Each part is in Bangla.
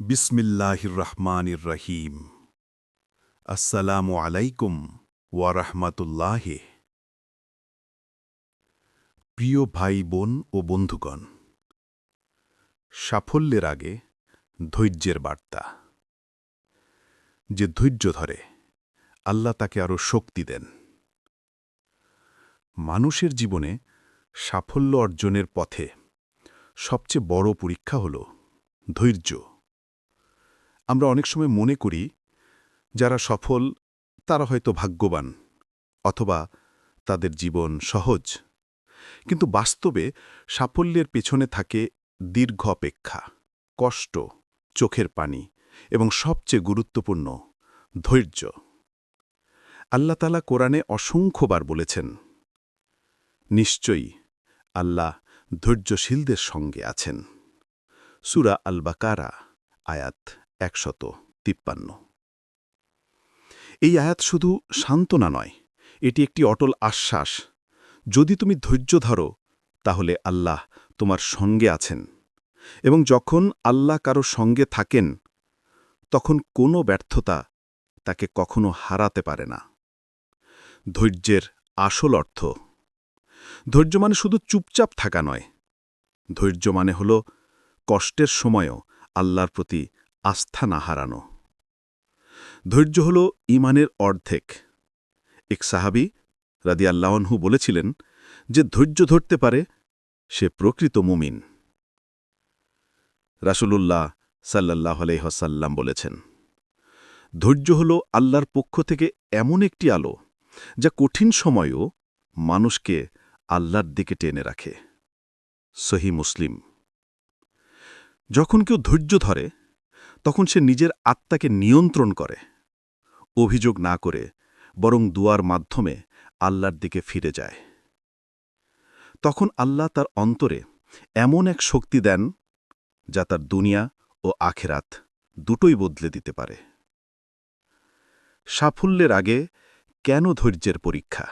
বিসমিল্লাহির রহমানির রহিম আসসালামু আলাইকুম ওয়া রাহমাতুল্লাহি প্রিয় ভাই, বোন ও বন্ধুগণ, সাফল্যের আগে ধৈর্যের বার্তা। যে ধৈর্য ধরে, আল্লাহ তাকে আরও শক্তি দেন। মানুষের জীবনে সাফল্য অর্জনের পথে সবচেয়ে বড় পরীক্ষা হল ধৈর্য। আমরা অনেক সময় মনে করি, যারা সফল, তারা হয়তো ভাগ্যবান অথবা তাদের জীবন সহজ। কিন্তু বাস্তবে সাফল্যের পেছনে থাকে দীর্ঘ অপেক্ষা, কষ্ট, চোখের পানি এবং সবচেয়ে গুরুত্বপূর্ণ, ধৈর্য। আল্লাহ তালা কোরআনে অসংখ্যবার বলেছেন, নিশ্চয়ই আল্লাহ ধৈর্যশীলদের সঙ্গে আছেন। সুরা আল বাকারা আয়াত একশত তিপ্পান্ন। এই আয়াত শুধু সান্ত্বনা নয়, এটি একটি অটল আশ্বাস। যদি তুমি ধৈর্য ধরো, তাহলে আল্লাহ তোমার সঙ্গে আছেন। এবং যখন আল্লাহ কারও সঙ্গে থাকেন, তখন কোনো ব্যর্থতা তাকে কখনো হারাতে পারে না। ধৈর্যের আসল অর্থ, ধৈর্য মানে শুধু চুপচাপ থাকা নয়। ধৈর্য মানে হল কষ্টের সময়ও আল্লাহর প্রতি আস্থা না হারানো। ধৈর্য হল ইমানের অর্ধেক। এক সাহাবি রাদি আল্লাহনহু বলেছিলেন যে, ধৈর্য ধরতে পারে, সে প্রকৃত মুমিন। রাসূলুল্লাহ সাল্লাহ আলহ্লাম বলেছেন, ধৈর্য হল আল্লাহর পক্ষ থেকে এমন একটি আলো, যা কঠিন সময়েও মানুষকে আল্লাহর দিকে টেনে রাখে। সহি মুসলিম, যখন কেউ ধৈর্য ধরে তখন সে নিজের আত্মাকে নিয়ন্ত্রণ করে, অভিযোগ না করে, বরং দুয়ার মাধ্যমে আল্লাহর দিকে ফিরে যায়। তখন আল্লাহ তার অন্তরে এমন এক শক্তি দেন, যা তার দুনিয়া ও আখেরাত দুটোই বদলে দিতে পারে। সাফল্যের আগে কেন ধৈর্যের পরীক্ষা?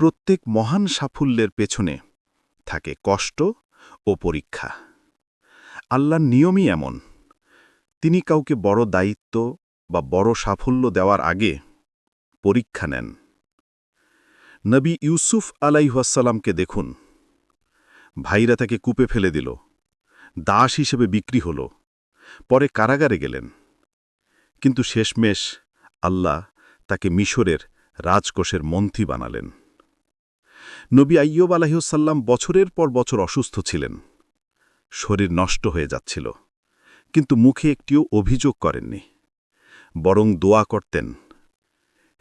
প্রত্যেক মহান সাফল্যের পেছনে থাকে কষ্ট ও পরীক্ষা। আল্লাহর নিয়মই এমন। তিনি কাউকে বড় দায়িত্ব বা বড় সাফল্য দেওয়ার আগে পরীক্ষা নেন। নবী ইউসুফ আলাইহাসাল্লামকে দেখুন। ভাইরা তাকে কূপে ফেলে দিল। দাস হিসেবে বিক্রি হল। পরে কারাগারে গেলেন। কিন্তু শেষমেশ আল্লাহ তাকে মিশরের রাজকোষের মন্ত্রী বানালেন। নবী আইয়ব আলাহিসাল্লাম বছরের পর বছর অসুস্থ ছিলেন। শরীর নষ্ট হয়ে যাচ্ছিল। কিন্তু মুখে একটিও অভিযোগ করেননি। বরং দোয়া করতেন,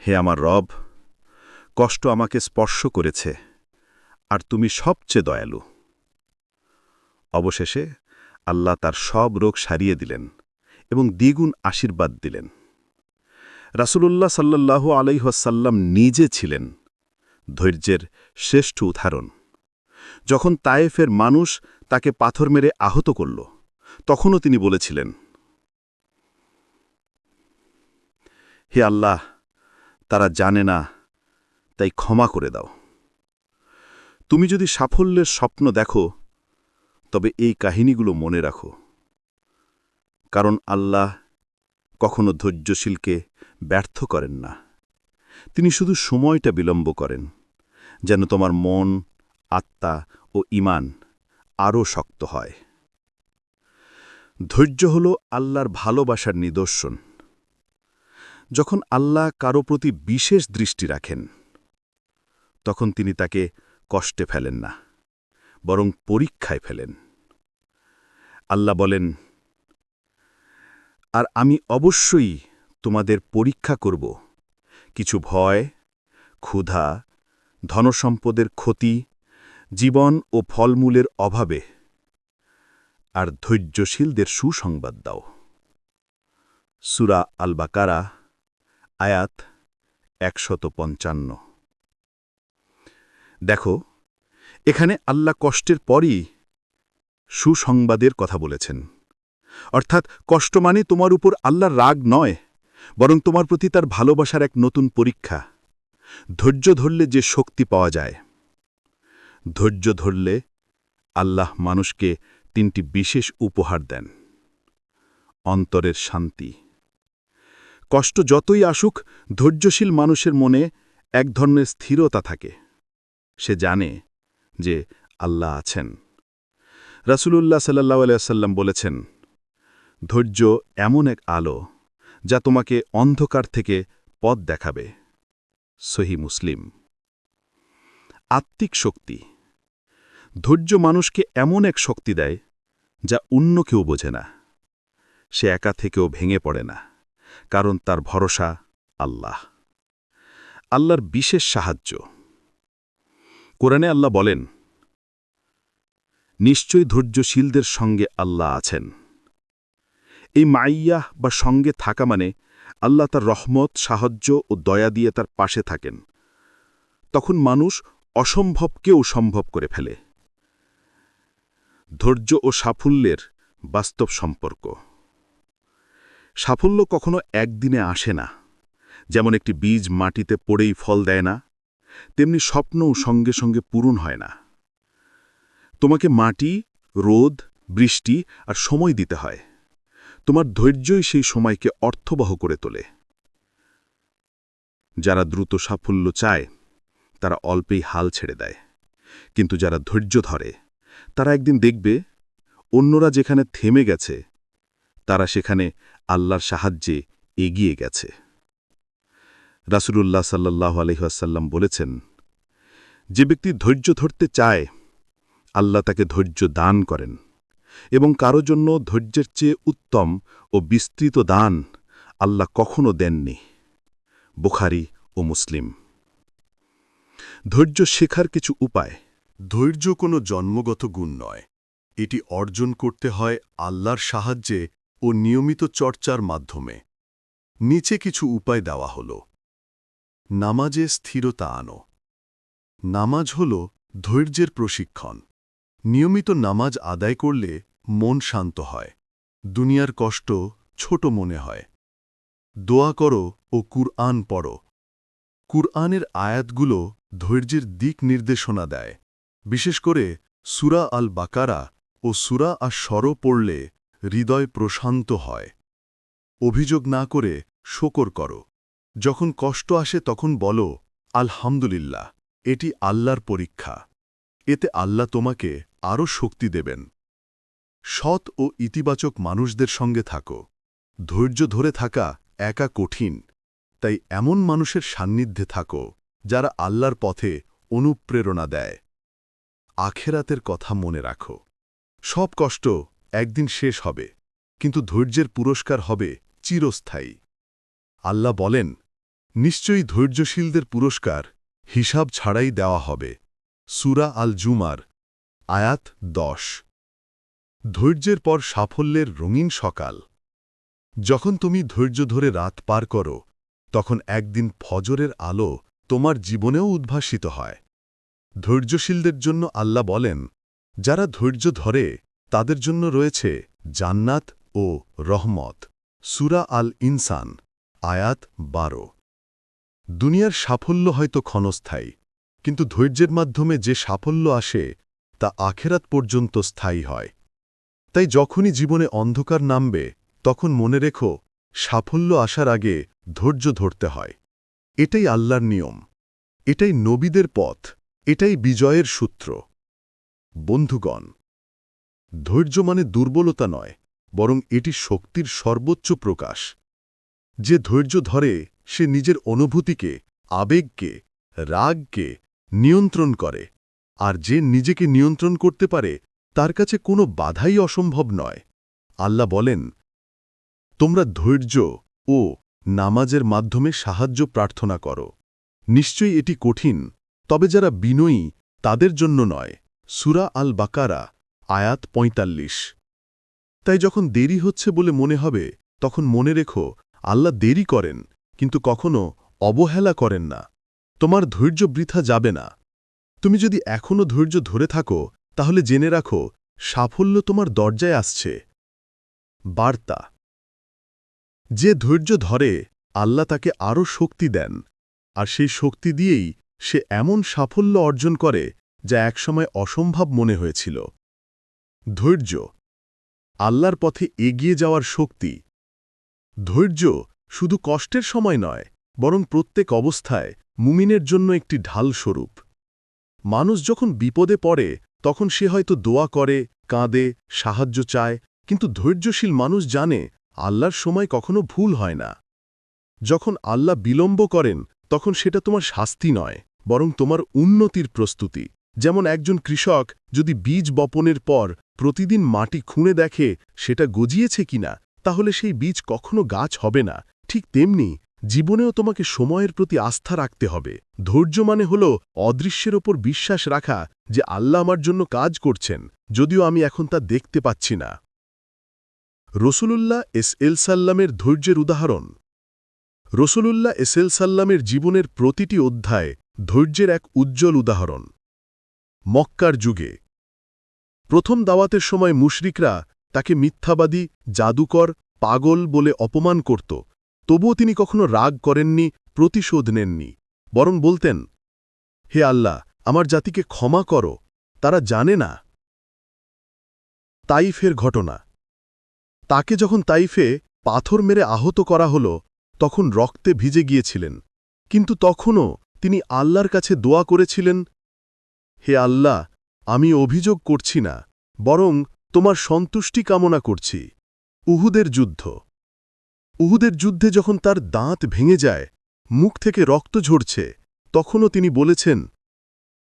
হে আমার রব, কষ্ট আমাকে স্পর্শ করেছে, আর তুমি সবচেয়ে দয়ালু। অবশেষে আল্লাহ তার সব রোগ সারিয়ে দিলেন এবং দ্বিগুণ আশীর্বাদ দিলেন। রাসূলুল্লাহ সাল্লাল্লাহু আলাইহাসাল্লাম নিজে ছিলেন ধৈর্যের শ্রেষ্ঠ উদাহরণ। যখন তায়েফের মানুষ তাকে পাথর মেরে আহত করল, তখনও তিনি বলেছিলেন, হে আল্লাহ, তারা জানে না, তাই ক্ষমা করে দাও। তুমি যদি সাফল্যের স্বপ্ন দেখো, তবে এই কাহিনীগুলো মনে রাখো। কারণ আল্লাহ কখনো ধৈর্যশীলকে ব্যর্থ করেন না। তিনি শুধু সময়টা বিলম্ব করেন, যেন তোমার মন আত্মা ও ইমান আরও শক্ত হয়। ধৈর্য হল আল্লাহর ভালোবাসার নিদর্শন। যখন আল্লাহ কারও প্রতি বিশেষ দৃষ্টি রাখেন, তখন তিনি তাকে কষ্টে ফেলেন না, বরং পরীক্ষায় ফেলেন। আল্লাহ বলেন, আর আমি অবশ্যই তোমাদের পরীক্ষা করব। কিছু ভয়, ক্ষুধা, ধনসম্পদের ক্ষতি জীবন ও ফলমূলের অভাবে। আর ধৈর্যশীলদের সুসংবাদ দাও। সুরা আল বাকারা আয়াত একশত পঞ্চান্ন। দেখো, এখানে আল্লাহ কষ্টের পরই সুসংবাদের কথা বলেছেন। অর্থাৎ কষ্ট মানে তোমার উপর আল্লাহর রাগ নয়, বরং তোমার প্রতি তার ভালোবাসার এক নতুন পরীক্ষা। ধৈর্য ধরলে যে শক্তি পাওয়া যায়। ধৈর্য ধরলে আল্লাহ মানুষকে তিনটি বিশেষ উপহার দেন। অন্তরের শান্তি। কষ্ট যতই আসুক, ধৈর্যশীল মানুষের মনে এক ধরনের স্থিরতা থাকে। সে জানে যে আল্লাহ আছেন। রাসূলুল্লাহ সাল্লাহ আলাইসাল্লাম বলেছেন, ধৈর্য এমন এক আলো যা তোমাকে অন্ধকার থেকে পথ দেখাবে। সহি মুসলিম। আত্মিক শক্তি। ধৈর্য মানুষকে এমন এক শক্তি দেয় যা অন্য কেউ বোঝে না। সে একা থেকেও ভেঙে পড়ে না, কারণ তার ভরসা আল্লাহ। আল্লাহর বিশেষ সাহায্য। কোরআনে আল্লাহ বলেন, নিশ্চয়ই ধৈর্যশীলদের সঙ্গে আল্লাহ আছেন। এই মাইয়াহ বা সঙ্গে থাকা মানে আল্লাহ তার রহমত, সাহায্য ও দয়া দিয়ে তার পাশে থাকেন। তখন মানুষ অসম্ভবকেও সম্ভব করে ফেলে। ধৈর্য ও সাফল্যের বাস্তব সম্পর্ক। সাফল্য কখনো একদিনে আসে না। যেমন একটি বীজ মাটিতে পড়েই ফল দেয় না, তেমনি স্বপ্নও সঙ্গে সঙ্গে পূরণ হয় না। তোমাকে মাটি, রোদ, বৃষ্টি আর সময় দিতে হয়। তোমার ধৈর্যই সেই সময়কে অর্থবহ করে তোলে। যারা দ্রুত সাফল্য চায়, তারা অল্পেই হাল ছেড়ে দেয়। কিন্তু যারা ধৈর্য ধরে তারা একদিন দেখবে, অন্যরা যেখানে থেমে গেছে, তারা সেখানে আল্লাহর সাহায্যে এগিয়ে গেছে। রাসূলুল্লাহ সাল্লাহ আলহাসাল্লাম বলেছেন, যে ব্যক্তি ধৈর্য ধরতে চায়, আল্লাহ তাকে ধৈর্য দান করেন এবং কারও জন্য ধৈর্যের চেয়ে উত্তম ও বিস্তৃত দান আল্লাহ কখনো দেননি। বুখারি ও মুসলিম। ধৈর্য শেখার কিছু উপায় ধৈর্য কোনো জন্মগত গুণ নয়। এটি অর্জন করতে হয় আল্লাহর সাহায্যে ও নিয়মিত চর্চার মাধ্যমে। নিচে কিছু উপায় দেওয়া হল। নামাজে স্থিরতা আনো। নামাজ হল ধৈর্যের প্রশিক্ষণ। নিয়মিত নামাজ আদায় করলে মন শান্ত হয়। দুনিয়ার কষ্ট ছোট মনে হয়। দোয়া করো ও কুরআন পড়ো। কুরআনের আয়াতগুলো ধৈর্যের দিক নির্দেশনা দেয়। বিশেষ করে সুরা আল বাকারা ও সুরা আর স্বর পড়লে হৃদয় প্রশান্ত হয়। অভিযোগ না করে শোকর করো। যখন কষ্ট আসে তখন বলো, আলহামদুলিল্লাহ, এটি আল্লাহর পরীক্ষা। এতে আল্লাহ তোমাকে আরও শক্তি দেবেন। সৎ ও ইতিবাচক মানুষদের সঙ্গে থাকো। ধৈর্য ধরে থাকা একা কঠিন। তাই এমন মানুষের সান্নিধ্যে থাকো যারা আল্লাহর পথে অনুপ্রেরণা দেয়। আখেরাতের কথা মনে রাখো। সব কষ্ট একদিন শেষ হবে, কিন্তু ধৈর্যের পুরস্কার হবে চিরস্থায়ী। আল্লাহ বলেন, নিশ্চয়ই ধৈর্যশীলদের পুরস্কার হিসাব ছাড়াই দেওয়া হবে। সুরা আল জুমার আয়াত দশ। ধৈর্যের পর সাফল্যের রঙিন সকাল। যখন তুমি ধৈর্য ধরে রাত পার করো, তখন একদিন ফজরের আলো তোমার জীবনেও উদ্ভাসিত হয়। ধৈর্যশীলদের জন্য আল্লাহ বলেন, যারা ধৈর্য ধরে, তাদের জন্য রয়েছে জান্নাত ও রহমত। সুরা আল ইনসান আয়াত বারো। দুনিয়ার সাফল্য হয়তো ক্ষণস্থায়ী, কিন্তু ধৈর্যের মাধ্যমে যে সাফল্য আসে, তা আখেরাত পর্যন্ত স্থায়ী হয়। তাই যখনই জীবনে অন্ধকার নামবে, তখন মনে রেখো, সাফল্য আসার আগে ধৈর্য ধরতে হয়। এটাই আল্লাহর নিয়ম। এটাই নবীদের পথ। এটাই বিজয়ের সূত্র। বন্ধুগণ, ধৈর্য মানে দুর্বলতা নয়, বরং এটি শক্তির সর্বোচ্চ প্রকাশ। যে ধৈর্য ধরে, সে নিজের অনুভূতিকে, আবেগকে, রাগকে নিয়ন্ত্রণ করে, আর যে নিজেকে নিয়ন্ত্রণ করতে পারে, তার কাছে কোনো বাধাই অসম্ভব নয়। আল্লাহ বলেন, তোমরা ধৈর্য ও নামাজের মাধ্যমে সাহায্য প্রার্থনা করো। নিশ্চয়ই এটি কঠিন তবে যারা বিনয়ী, তাদের জন্য নয়। সুরা আল বাকারা আয়াত ৪৫ তাই যখন দেরি হচ্ছে বলে মনে হবে, তখন মনে রেখো, আল্লাহ দেরি করেন, কিন্তু কখনো অবহেলা করেন না। তোমার ধৈর্য বৃথা যাবে না। তুমি যদি এখনও ধৈর্য ধরে থাকো, তাহলে জেনে রাখো, সাফল্য তোমার দরজায় আসছে। বার্তা। যে ধৈর্য ধরে, আল্লাহ তাকে আরও শক্তি দেন, আর সেই শক্তি দিয়েই সে এমন সাফল্য অর্জন করে যা একসময় অসম্ভব মনে হয়েছিল। ধৈর্য, আল্লাহর পথে এগিয়ে যাওয়ার শক্তি। ধৈর্য শুধু কষ্টের সময় নয়, বরং প্রত্যেক অবস্থায় মুমিনের জন্য একটি ঢাল স্বরূপ। মানুষ যখন বিপদে পড়ে, তখন সে হয়তো দোয়া করে, কাঁদে, সাহায্য চায়, কিন্তু ধৈর্যশীল মানুষ জানে আল্লাহর সময় কখনো ভুল হয় না। যখন আল্লাহ বিলম্ব করেন, তখন সেটা তোমার শাস্তি নয়। বরং তোমার উন্নতির প্রস্তুতি। যেমন একজন কৃষক যদি বীজ বপনের পর প্রতিদিন মাটি খুঁড়ে দেখে সেটা গজিয়েছে কিনা, তাহলে সেই বীজ কখনো গাছ হবে না। ঠিক তেমনি জীবনেও তোমাকে সময়ের প্রতি আস্থা রাখতে হবে। ধৈর্য মানে হল অদৃশ্যের ওপর বিশ্বাস রাখা যে আল্লাহ আমার জন্য কাজ করছেন, যদিও আমি এখন তা দেখতে পাচ্ছি না। রসুলুল্লাহ এস এল সাল্লামের ধৈর্যের উদাহরণ। রসুলুল্লাহ এস এল সাল্লামের জীবনের প্রতিটি অধ্যায় ধৈর্যের এক উজ্জ্বল উদাহরণ। মক্কার যুগে। প্রথম দাওয়াতের সময় মুশরিকরা তাকে মিথ্যাবাদী, জাদুকর, পাগল বলে অপমান করত। তবুও তিনি কখনো রাগ করেননি, প্রতিশোধ নেননি। বরং বলতেন, হে আল্লাহ, আমার জাতিকে ক্ষমা করো, তারা জানে না তাইফের ঘটনা। তাকে যখন তাইফে পাথর মেরে আহত করা হল, তখন রক্তে ভিজে গিয়েছিলেন। কিন্তু তখনও তিনি আল্লাহর কাছে দোয়া করেছিলেন, হে আল্লাহ, আমি অভিযোগ করছি না, বরং তোমার সন্তুষ্টি কামনা করছি। উহুদের যুদ্ধ। উহুদের যুদ্ধে যখন তার দাঁত ভেঙে যায়, মুখ থেকে রক্ত ঝরছে, তখনও তিনি বলেছেন,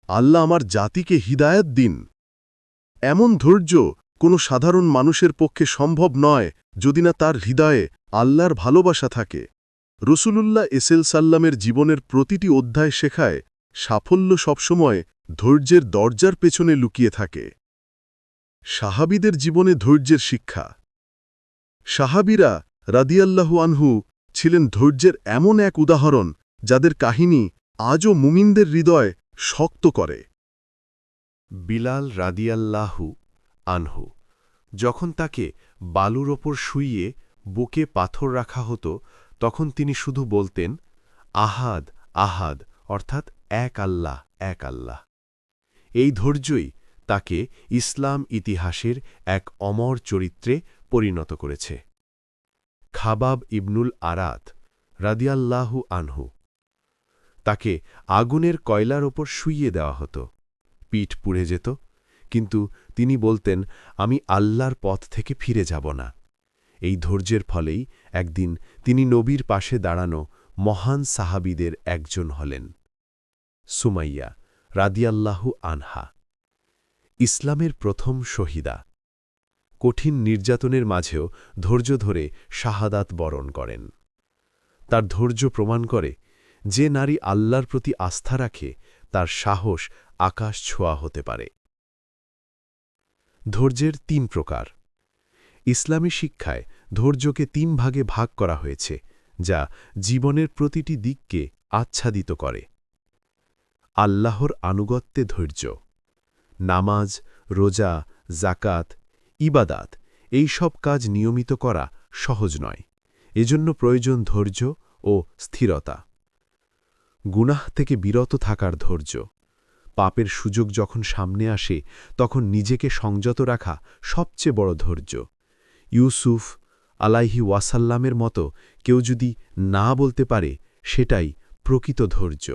আল্লাহ আমার জাতিকে হিদায়াত দিন। এমন ধৈর্য কোনো সাধারণ মানুষের পক্ষে সম্ভব নয় যদি না তার হৃদয়ে আল্লাহর ভালোবাসা থাকে। রসুলুল্লাহ এসেল সাল্লামের জীবনের প্রতিটি অধ্যায় শেখায় সাফল্য সবসময় ধৈর্যের দরজার পেছনে লুকিয়ে থাকে। সাহাবিদের জীবনে ধৈর্যের শিক্ষা। সাহাবিরা রাদিয়াল্লাহু আনহু ছিলেন ধৈর্যের এমন এক উদাহরণ যাদের কাহিনী আজও মুমিনদের হৃদয় শক্ত করে। বিলাল রাদিয়াল্লাহু আনহু যখন তাকে বালুর ওপর শুইয়ে বুকে পাথর রাখা হতো তখন তিনি শুধু বলতেন, আহাদ আহাদ, অর্থাৎ এক আল্লাহ এক আল্লাহ। এই ধৈর্যই তাকে ইসলাম ইতিহাসের এক অমর চরিত্রে পরিণত করেছে। খাবাব ইবনুল আরাত রাদিয়াল্লাহু আনহু তাকে আগুনের কয়লার ওপর শুইয়ে দেওয়া হতো। পিঠ পুড়ে যেত, কিন্তু তিনি বলতেন, আমি আল্লাহর পথ থেকে ফিরে যাব না। এই ধৈর্যের ফলেই একদিন তিনি নবীর পাশে দাঁড়ানো মহান সাহাবিদের একজন হলেন। সুমাইয়া রাদিয়াল্লাহু আনহা। ইসলামের প্রথম শহীদা। কঠিন নির্যাতনের মাঝেও ধৈর্য ধরে শাহাদাত বরণ করেন। তার ধৈর্য প্রমাণ করে যে নারী আল্লাহর প্রতি আস্থা রাখে, তার সাহস আকাশ ছোঁয়া হতে পারে। ধৈর্যের তিন প্রকার। ইসলামী শিক্ষায় ধৈর্যকে তিন ভাগে ভাগ করা হয়েছে, যা জীবনের প্রতিটি দিককে আচ্ছাদিত করে। আল্লাহর আনুগত্যে ধৈর্য, নামাজ, রোজা জাকাত ইবাদাত, এই সব কাজ নিয়মিত করা সহজ নয়। এজন্য প্রয়োজন ধৈর্য ও স্থিরতা। গুনাহ থেকে বিরত থাকার ধৈর্য, পাপের সুযোগ যখন সামনে আসে, তখন নিজেকে সংযত রাখা সবচেয়ে বড় ধৈর্য। ইউসুফ আলাইহি ওয়াসাল্লামের মতো কেউ যদি না বলতে পারে, সেটাই প্রকৃত ধৈর্য।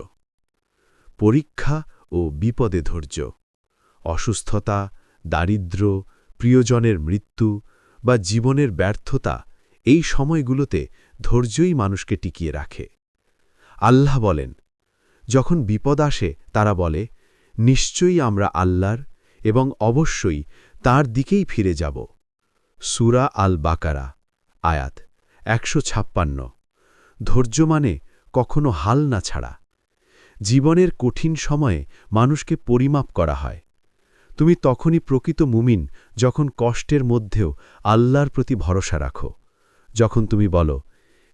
পরীক্ষা ও বিপদে ধৈর্য। অসুস্থতা, দারিদ্র, প্রিয়জনের মৃত্যু বা জীবনের ব্যর্থতা, এই সময়গুলোতে ধৈর্যই মানুষকে টিকিয়ে রাখে। আল্লাহ বলেন, যখন বিপদ আসে, তারা বলে, নিশ্চয়ই আমরা আল্লাহর এবং অবশ্যই তার দিকেই ফিরে যাব। সুরা আল বাকারা আয়াত একশো ছাপ্পান্ন। ধৈর্য মানে কখনো হাল না ছাড়া। জীবনের কঠিন সময়ে মানুষকে পরিমাপ করা হয়। তুমি তখনই প্রকৃত মুমিন যখন কষ্টের মধ্যেও আল্লাহর প্রতি ভরসা রাখো। যখন তুমি বলো,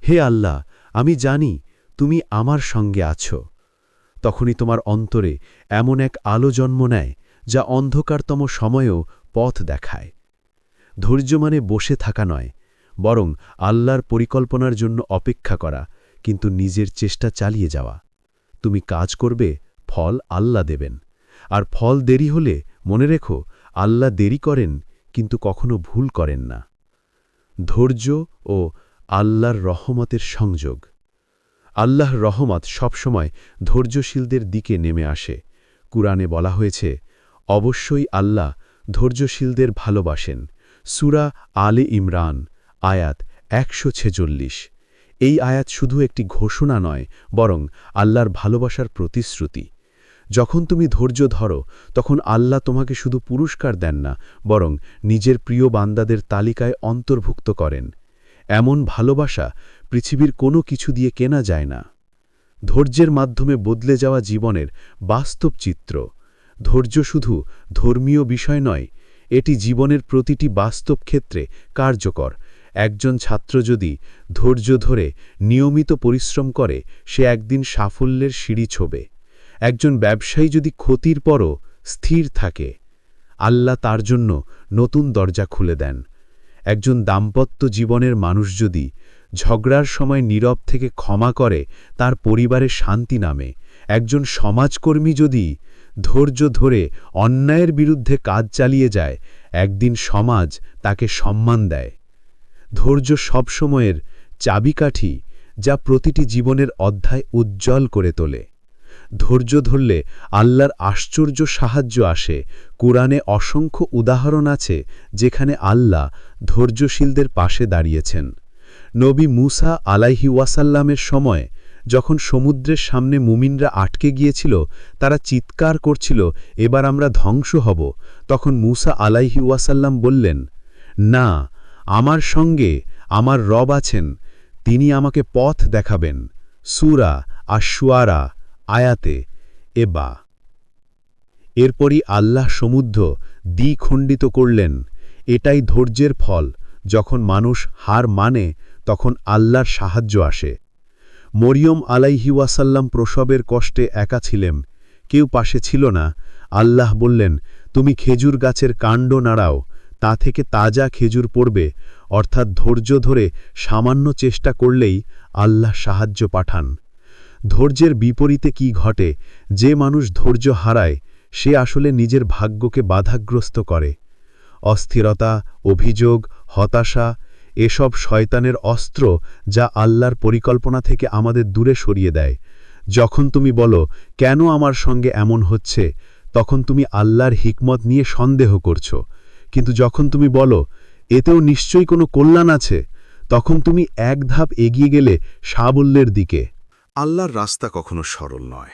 হে আল্লাহ, আমি জানি তুমি আমার সঙ্গে আছো। তখনই তোমার অন্তরে এমন এক আলো জন্ম নেয় যা অন্ধকারতম সময়েও পথ দেখায়। ধৈর্য মানে বসে থাকা নয়, বরং আল্লাহর পরিকল্পনার জন্য অপেক্ষা করা, কিন্তু নিজের চেষ্টা চালিয়ে যাওয়া। তুমি কাজ করবে, ফল আল্লাহ দেবেন। আর ফল দেরি হলে, মনে রেখো, আল্লাহ দেরি করেন, কিন্তু কখনো ভুল করেন না। ধৈর্য ও আল্লাহর রহমতের সংযোগ। আল্লাহর রহমত সবসময় ধৈর্যশীলদের দিকে নেমে আসে। কুরআনে বলা হয়েছে, অবশ্যই আল্লাহ ধৈর্যশীলদের ভালোবাসেন। সুরা আলে ইমরান, আয়াত একশো ছেচল্লিশ। এই আয়াত শুধু একটি ঘোষণা নয়, বরং আল্লাহর ভালোবাসার প্রতিশ্রুতি। যখন তুমি ধৈর্য ধরো, তখন আল্লাহ তোমাকে শুধু পুরস্কার দেন না, বরং নিজের প্রিয় বান্দাদের তালিকায় অন্তর্ভুক্ত করেন। এমন ভালোবাসা পৃথিবীর কোনো কিছু দিয়ে কেনা যায় না। ধৈর্যের মাধ্যমে বদলে যাওয়া জীবনের বাস্তব চিত্র। ধৈর্য শুধু ধর্মীয় বিষয় নয় এটি জীবনের প্রতিটি বাস্তব ক্ষেত্রে কার্যকর। একজন ছাত্র যদি ধৈর্য ধরে নিয়মিত পরিশ্রম করে, সে একদিন সাফল্যের সিঁড়ি ছোবে। একজন ব্যবসায়ী যদি ক্ষতির পরও স্থির থাকে, আল্লাহ তার জন্য নতুন দরজা খুলে দেন। একজন দাম্পত্য জীবনের মানুষ যদি ঝগড়ার সময় নীরব থেকে ক্ষমা করে, তার পরিবারে শান্তি নামে। একজন সমাজকর্মী যদি ধৈর্য ধরে অন্যায়ের বিরুদ্ধে কাজ চালিয়ে যায়, একদিন সমাজ তাকে সম্মান দেয়। ধৈর্য সবসময়ের চাবিকাঠি যা প্রতিটি জীবনের অধ্যায় উজ্জ্বল করে তোলে। ধৈর্য ধরলে আল্লাহর আশ্চর্য সাহায্য আসে। কোরআনে অসংখ্য উদাহরণ আছে যেখানে আল্লাহ ধৈর্যশীলদের পাশে দাঁড়িয়েছেন। নবী মুসা আলাইহি ওয়াসাল্লামের সময় যখন সমুদ্রের সামনে মুমিনরা আটকে গিয়েছিল, তারা চিৎকার করছিল, এবার আমরা ধ্বংস হব। তখন মুসা আলাইহি ওয়াসাল্লাম বললেন, না, আমার সঙ্গে আমার রব আছেন, তিনি আমাকে পথ দেখাবেন। সুরা আশুয়ারা আয়াতে এবা এরপরই আল্লাহ সমুদ্র দ্বিখণ্ডিত করলেন। এটাই ধৈর্যের ফল, যখন মানুষ হার মানে তখন আল্লাহর সাহায্য আসে। মরিয়ম আলাইহিওয়াসাল্লাম প্রসবের কষ্টে একা ছিলেন কেউ পাশে ছিল না। আল্লাহ বললেন, তুমি খেজুর গাছের কাণ্ড নাড়াও, তা থেকে তাজা খেজুর পড়বে, অর্থাৎ ধৈর্য ধরে সামান্য চেষ্টা করলেই আল্লাহ সাহায্য পাঠান। ধৈর্যের বিপরীতে কি ঘটে? যে মানুষ ধৈর্য হারায়, সে আসলে নিজের ভাগ্যকে বাধাগ্রস্ত করে। অস্থিরতা, অভিযোগ, হতাশা এসব শয়তানের অস্ত্র যা আল্লাহর পরিকল্পনা থেকে আমাদের দূরে সরিয়ে দেয়। যখন তুমি বলো, কেন আমার সঙ্গে এমন হচ্ছে? তখন তুমি আল্লাহর হিকমত নিয়ে সন্দেহ করছ। কিন্তু যখন তুমি বলো, এতেও নিশ্চয়ই কোনো কল্যাণ আছে? তখন তুমি এক ধাপ এগিয়ে গেলে সাবল্যের দিকে। আল্লাহর রাস্তা কখনো সরল নয়।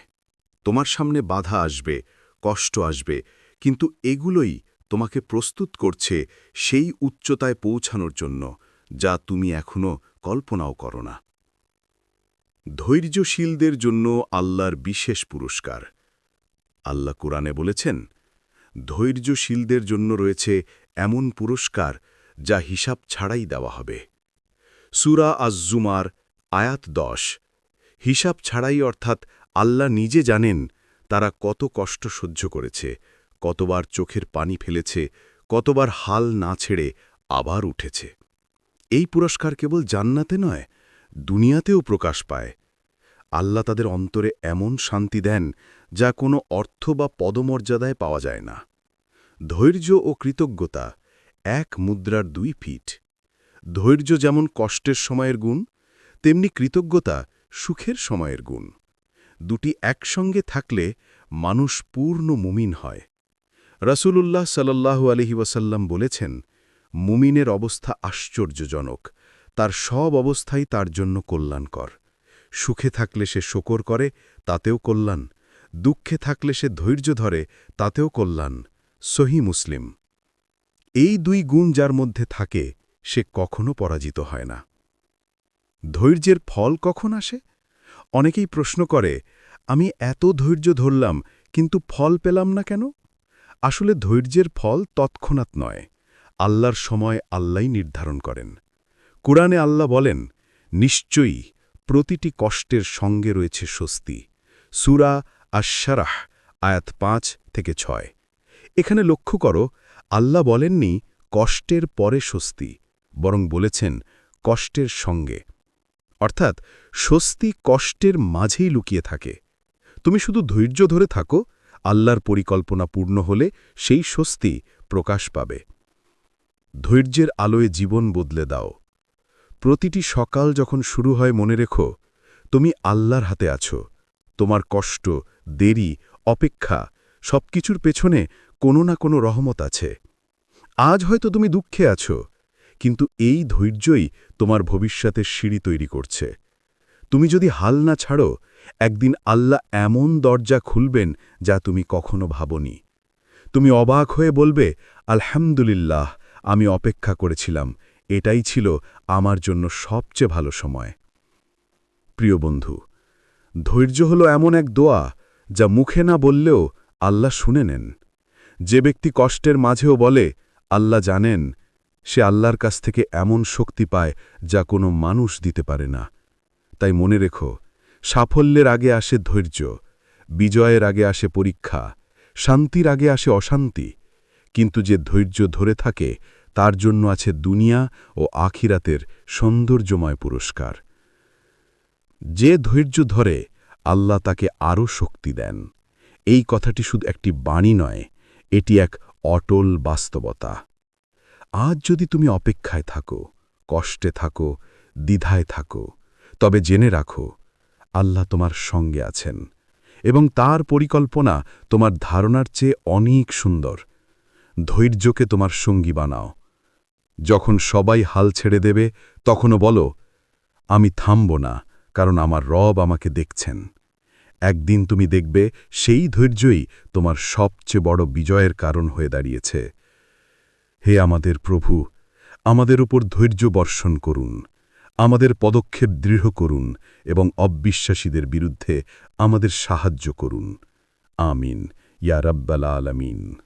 তোমার সামনে বাধা আসবে, কষ্ট আসবে, কিন্তু এগুলোই তোমাকে প্রস্তুত করছে সেই উচ্চতায় পৌঁছানোর জন্য। যা তুমি এখনও কল্পনাও করো না। ধৈর্যশীলদের জন্য আল্লাহর বিশেষ পুরস্কার। আল্লাহ কোরআনে বলেছেন, ধৈর্যশীলদের জন্য রয়েছে এমন পুরস্কার যা হিসাব ছাড়াই দেওয়া হবে। সুরা আজ্জুমার আয়াত দশ, হিসাব ছাড়াই অর্থাৎ আল্লাহ নিজে জানেন তারা কত কষ্ট সহ্য করেছে, কতবার চোখের পানি ফেলেছে, কতবার হাল না ছেড়ে আবার উঠেছে। এই পুরস্কার কেবল জান্নাতে নয়, দুনিয়াতেও প্রকাশ পায়। আল্লাহ তাদের অন্তরে এমন শান্তি দেন যা কোনো অর্থ বা পদমর্যাদায় পাওয়া যায় না। ধৈর্য ও কৃতজ্ঞতা এক মুদ্রার দুই ফিট। ধৈর্য যেমন কষ্টের সময়ের গুণ, তেমনি কৃতজ্ঞতা সুখের সময়ের গুণ। দুটি একসঙ্গে থাকলে মানুষ পূর্ণ মুমিন হয়। রসুলুল্লাহ সাল্লাল্লাহু আলহি ওয়াসাল্লাম বলেছেন মুমিনের অবস্থা আশ্চর্যজনক। তার সব অবস্থাই তার জন্য কল্যাণকর। সুখে থাকলে সে শোকর করে, তাতেও কল্যাণ। দুঃখে থাকলে সে ধৈর্য ধরে, তাতেও কল্যাণ। সহি মুসলিম। এই দুই গুণ যার মধ্যে থাকে, সে কখনো পরাজিত হয় না। ধৈর্যের ফল কখন আসে? অনেকেই প্রশ্ন করে, আমি এত ধৈর্য ধরলাম, কিন্তু ফল পেলাম না কেন? আসলে ধৈর্যের ফল তৎক্ষণাৎ নয়। আল্লাহর সময় আল্লাহ নির্ধারণ করেন। কোরআনে আল্লাহ বলেন, নিশ্চয়ই প্রতিটি কষ্টের সঙ্গে রয়েছে স্বস্তি। সুরা আশারাহ আয়াত পাঁচ থেকে ছয়। এখানে লক্ষ্য করো, আল্লাহ বলেননি কষ্টের পরে স্বস্তি, বরং বলেছেন কষ্টের সঙ্গে। অর্থাৎ, স্বস্তি কষ্টের মাঝেই লুকিয়ে থাকে। তুমি শুধু ধৈর্য ধরে থাকো, আল্লাহর পরিকল্পনা পূর্ণ হলে সেই স্বস্তি প্রকাশ পাবে। ধৈর্যের আলোয় জীবন বদলে দাও। প্রতিটি সকাল যখন শুরু হয়, মনে রেখো, তুমি আল্লাহর হাতে আছো। তোমার কষ্ট, দেরি, অপেক্ষা, সবকিছুর পেছনে কোনো না কোনো রহমত আছে। আজ হয়তো তুমি দুঃখে আছো, কিন্তু এই ধৈর্যই তোমার ভবিষ্যতের সিঁড়ি তৈরি করছে। তুমি যদি হাল না ছাড়ো, একদিন আল্লাহ এমন দরজা খুলবেন যা তুমি কখনো ভাবনি। তুমি অবাক হয়ে বলবে, আলহামদুলিল্লাহ আমি অপেক্ষা করেছিলাম, এটাই ছিল আমার জন্য সবচেয়ে ভালো সময়। প্রিয় বন্ধু, ধৈর্য হলো এমন এক দোয়া যা মুখে না বললেও আল্লাহ শুনে নেন। যে ব্যক্তি কষ্টের মাঝেও বলে, আল্লাহ জানেন সে আল্লাহর কাছ থেকে এমন শক্তি পায় যা কোনো মানুষ দিতে পারে না। তাই মনে রেখো, সাফল্যের আগে আসে ধৈর্য, বিজয়ের আগে আসে পরীক্ষা, শান্তির আগে আসে অশান্তি। কিন্তু যে ধৈর্য ধরে থাকে তার জন্য আছে দুনিয়া ও আখিরাতের সৌন্দর্যময় পুরস্কার। যে ধৈর্য ধরে আল্লাহ তাকে আরও শক্তি দেন, এই কথাটি শুধু একটি বাণী নয়, এটি এক অটল বাস্তবতা। আজ যদি তুমি অপেক্ষায় থাকো, কষ্টে থাকো, দ্বিধায় থাকো, তবে জেনে রাখো, আল্লাহ তোমার সঙ্গে আছেন এবং তার পরিকল্পনা তোমার ধারণার চেয়ে অনেক সুন্দর। ধৈর্যকে তোমার সঙ্গী বানাও। যখন সবাই হাল ছেড়ে দেবে, তখনও বলো, আমি থামব না, কারণ আমার রব আমাকে দেখছেন। একদিন তুমি দেখবে সেই ধৈর্যই তোমার সবচেয়ে বড় বিজয়ের কারণ হয়ে দাঁড়িয়েছে। হে আমাদের প্রভু, আমাদের উপর ধৈর্য বর্ষণ করুন, আমাদের পদক্ষেপ দৃঢ় করুন এবং অবিশ্বাসীদের বিরুদ্ধে আমাদের সাহায্য করুন। আমিন। ইয়া রব্বাল আলমিন।